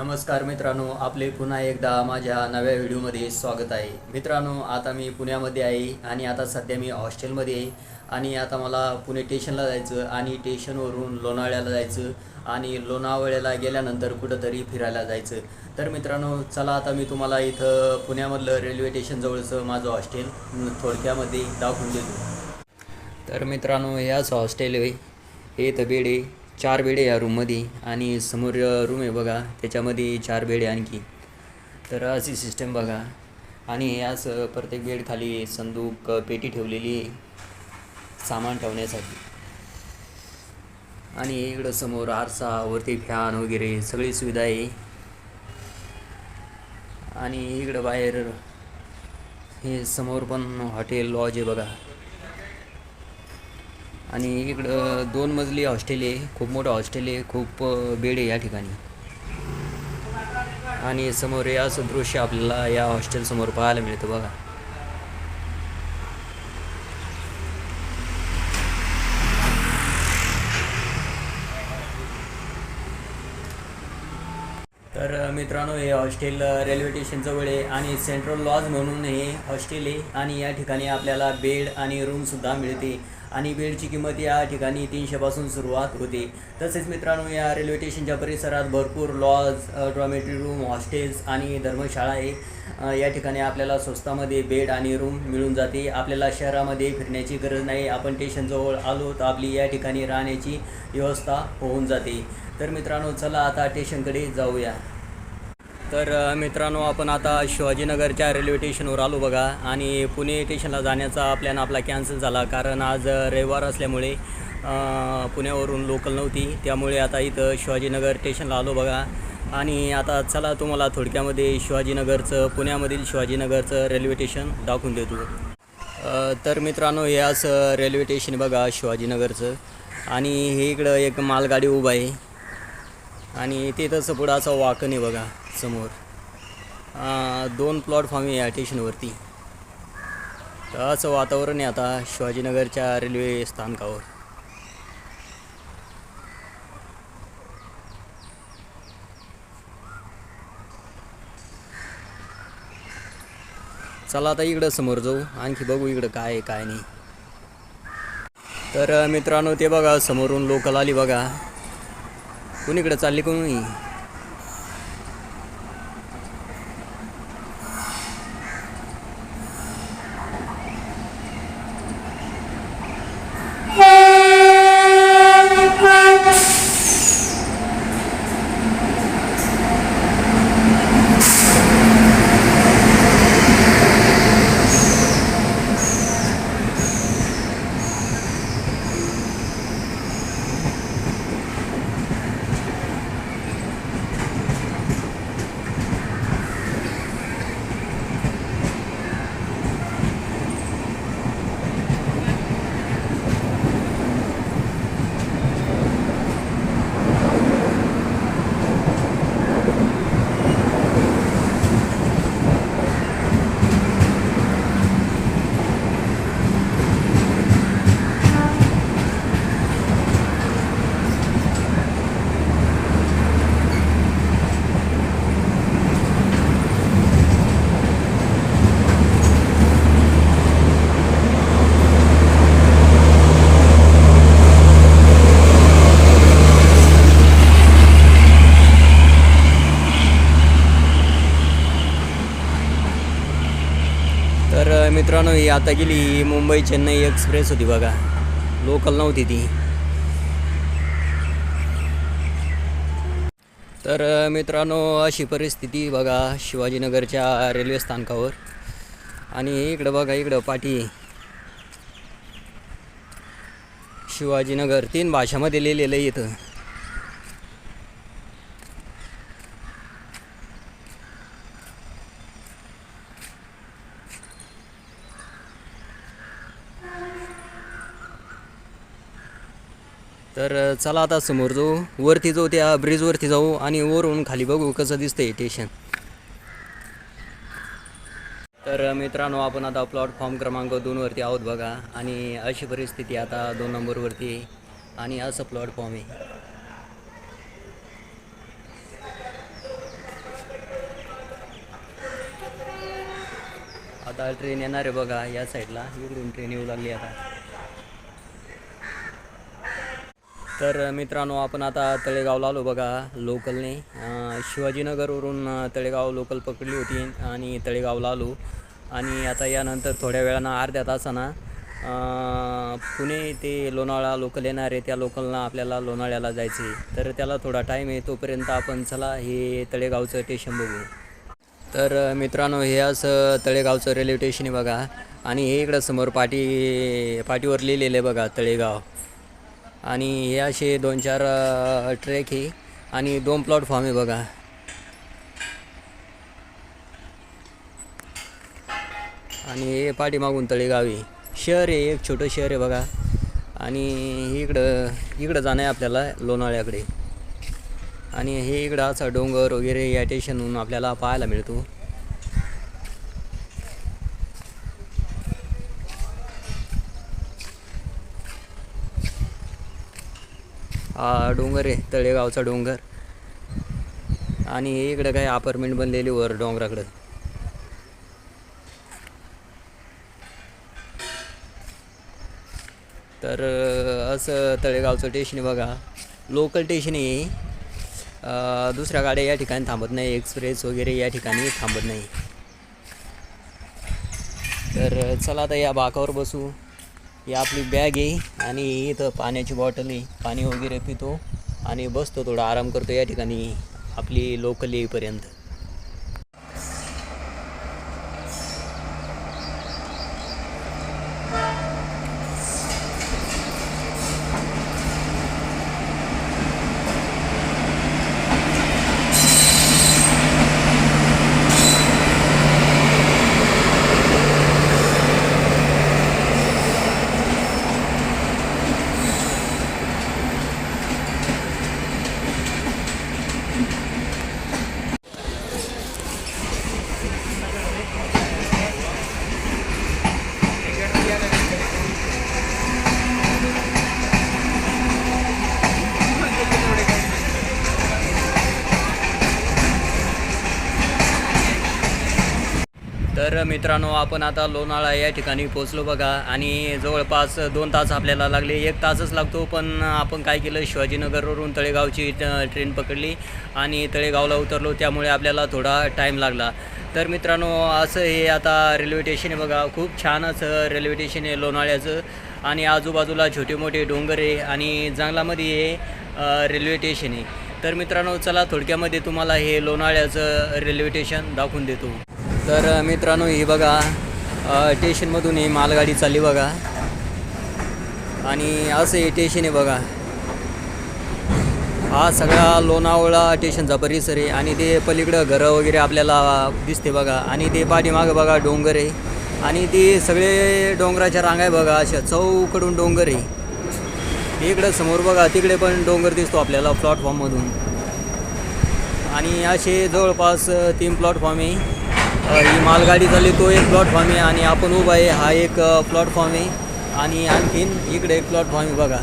नमस्कार मित्रांनो आपले पुन्हा एकदा माझ्या नव्या व्हिडिओमध्ये स्वागत आहे. मित्रांनो आता मी पुण्यामध्ये आहे आणि आता सध्या मी हॉस्टेलमध्ये आहे. आणि आता मला पुणे स्टेशनला जायचं आणि स्टेशनवरून लोणावळ्याला जायचं आणि लोणावळ्याला गेल्यानंतर कुठंतरी फिरायला जायचं. तर मित्रांनो चला आता मी तुम्हाला इथं पुण्यामधलं रेल्वे स्टेशनजवळचं माझं हॉस्टेल थोडक्यामध्ये दाखवून देतो. तर मित्रांनो याच हॉस्टेल आहे हे इथं बेड आहे. चार बेड आहे या रूममध्ये आणि समोर रूम आहे बघा त्याच्यामध्ये चार बेड आहे आणखी. तर अशी सिस्टम बघा. आणि याच प्रत्येक बेड खाली संदूक पेटी ठेवलेली आहे सामान ठेवण्यासाठी. आणि इकडं समोर आरसा वरती फॅन वगैरे सगळी सुविधा आहे. आणि इकडं बाहेर हे समोर पण हॉटेल लॉज आहे बघा. आणि इकडं दोन मजली हॉस्टेल आहे खूप मोठं हॉस्टेल आहे खूप बेड आहे या ठिकाणी. आणि समोर हे असं दृश्य आपल्याला या हॉस्टेल समोर पाहायला मिळतं बघा. तर मित्रांनो हे हॉस्टेल रेल्वे स्टेशन जवळ आहे आणि सेंट्रल लॉज म्हणून हे हॉस्टेल आहे आणि या ठिकाणी आपल्याला बेड आणि रूमसुद्धा मिळते. आणि बेडची किंमत या ठिकाणी तीनशेपासून सुरुवात होते. तसेच मित्रांनो या रेल्वे स्टेशनच्या परिसरात भरपूर लॉज डॉमेटरी रूम हॉस्टेल्स आणि धर्मशाळा आहे. या ठिकाणी आपल्याला स्वस्तामध्ये बेड आणि रूम मिळून जाते. आपल्याला शहरामध्ये फिरण्याची गरज नाही. आपण स्टेशनजवळ आलो तर आपली या ठिकाणी राहण्याची व्यवस्था होऊन जाते. तर मित्रांनो चला आता स्टेशनकडे जाऊया. तर मित्रांनो आपण आता शिवाजीनगरच्या रेल्वे स्टेशनवर आलो बघा आणि पुणे स्टेशनला जाण्याचा प्लॅन आपला कॅन्सल झाला. कारण आज रविवार असल्यामुळे पुण्यावरून लोकल नव्हती. त्यामुळे आता इथं शिवाजीनगर स्टेशनला आलो बघा. आणि आता चला तुम्हाला थोडक्यामध्ये शिवाजीनगरचं पुण्यामधील शिवाजीनगरचं रेल्वे स्टेशन दाखवून देतो. तर मित्रांनो हे असं रेल्वे स्टेशन बघा शिवाजीनगरचं. आणि हे इकडं एक मालगाडी उभं आहे. आणि ते तसं पुढं असं वाकण आहे बघा. समोर. दोन प्लॉट फॉर्म आहे या स्टेशनवरती तर असं वातावरण आहे आता शिवाजीनगरच्या रेल्वे स्थानकावर. चला आता इकडं समोर जाऊ. आणखी बघू इकडं काय आहे काय नाही. तर मित्रांनो ते बघा समोरून लोकल आली बघा. कुणीकडे चालली कोणी तर मित्रांनो ही आता गेली ही मुंबई चेन्नई एक्सप्रेस होती बघा. लोकल नव्हती ती. तर मित्रांनो अशी परिस्थिती बघा शिवाजीनगरच्या रेल्वे स्थानकावर. आणि इकडं बघा इकडं पाठी. शिवाजीनगर तीन भाषामध्ये लिहिलेलं आहे इथं. तर चला आता समोर जाऊ. वरती जाऊ त्या ब्रिजवरती जाऊ आणि वरून खाली बघू कसं दिसतंय स्टेशन तर मित्रांनो आपण आता प्लॅटफॉर्म क्रमांक दोनवरती आहोत बघा. आणि अशी परिस्थिती आता दोन नंबरवरती आणि असं प्लॅटफॉर्म आहे. आता ट्रेन येणार आहे बघा या साईडला इकडून ट्रेन येऊ लागली आता. तर मित्रांनो आपण आता तळेगावला आलो बघा लोकलने. शिवाजीनगरवरून तळेगाव लोकल पकडली होती आणि तळेगावला आलो. आणि आता यानंतर थोड्या वेळानं अर्ध्या तासानं पुणे ते लोणावळा लोकल येणार आहे त्या लोकलनं आपल्याला लोणावळ्याला जायचं. आहे तर त्याला थोडा टाईम आहे तोपर्यंत आपण चला हे तळेगावचं स्टेशन बघू. तर मित्रांनो हे असं तळेगावचं रेल्वे स्टेशन आहे बघा. आणि हे इकडं समोर पाटी पाटीवर लिहिलेलं आहे बघा तळेगाव. आणि हे असे दोन चार ट्रेक ट्रॅक आहे आणि दोन प्लॅटफॉर्म आहे बघा. आणि हे पाठीमागून तळेगावी. आहे शहर आहे एक छोटं शहर आहे बघा. आणि इकडं इकडं जाणं आहे आपल्याला लोणावळ्याकडे. आणि हे इकडं असा डोंगर वगैरे या स्टेशनहून आपल्याला पाहायला मिळतो. हा डोंगर आहे तळेगावचा डोंगर. आणि हे इकडं काय अपार्टमेंट बनलेली वर डोंगराकडं. तर असं तळेगावचं स्टेशन आहे बघा. लोकल स्टेशन आहे दुसऱ्या गाड्या या ठिकाणी थांबत नाही. एक्सप्रेस वगैरे या ठिकाणी थांबत नाही. तर चला आता या बाकावर बसू. ही आपली बॅग आहे. आणि इथं पाण्याची बॉटल आहे पाणी वगैरे पितो आणि बसतो थोडा आराम करतो या ठिकाणी आपली लोकल येईपर्यंत. तर मित्रांनो आपण आता लोणाळा या ठिकाणी पोचलो बघा. आणि जवळपास दोन तास आपल्याला लागले. एक तासच लागतो पण आपण काय केलं? शिवाजीनगरवरून तळेगावची ट्रेन पकडली आणि तळेगावला उतरलो. त्यामुळे आपल्याला थोडा टाईम लागला. तर मित्रांनो असं हे आता रेल्वे स्टेशन आहे बघा. खूप छान असं रेल्वे स्टेशन आहे लोणाळ्याचं. आणि आजूबाजूला छोटे मोठे डोंगर आहे आणि जंगलामध्ये हे रेल्वे स्टेशन आहे. तर मित्रांनो चला थोडक्यामध्ये तुम्हाला हे लोणावळ्याचं रेल्वे स्टेशन दाखवून देतो. तर मित्रांनो ही बघा स्टेशनमधून ही मालगाडी चालली बघा. आणि असं हे स्टेशन आहे बघा. हा सगळा लोणावळा स्टेशनचा परिसर आहे आणि ते पलीकडं घरं वगैरे आपल्याला दिसते बघा. आणि ते पाठीमागं बघा डोंगर आहे. आणि ते सगळे डोंगराच्या रांगा आहे बघा अशा चौकडून डोंगर आहे. इकडं समोर बघा तिकडे पण डोंगर दिसतो आपल्याला प्लॅटफॉर्ममधून. आणि असे जवळपास तीन प्लॅटफॉर्म आहे. ही मालगाडी चालली तो एक प्लॅटफॉर्म आहे आणि आपण उभा आहे हा एक प्लॅटफॉर्म आहे. आणि आणखीन इकडे एक प्लॅटफॉर्म आहे बघा.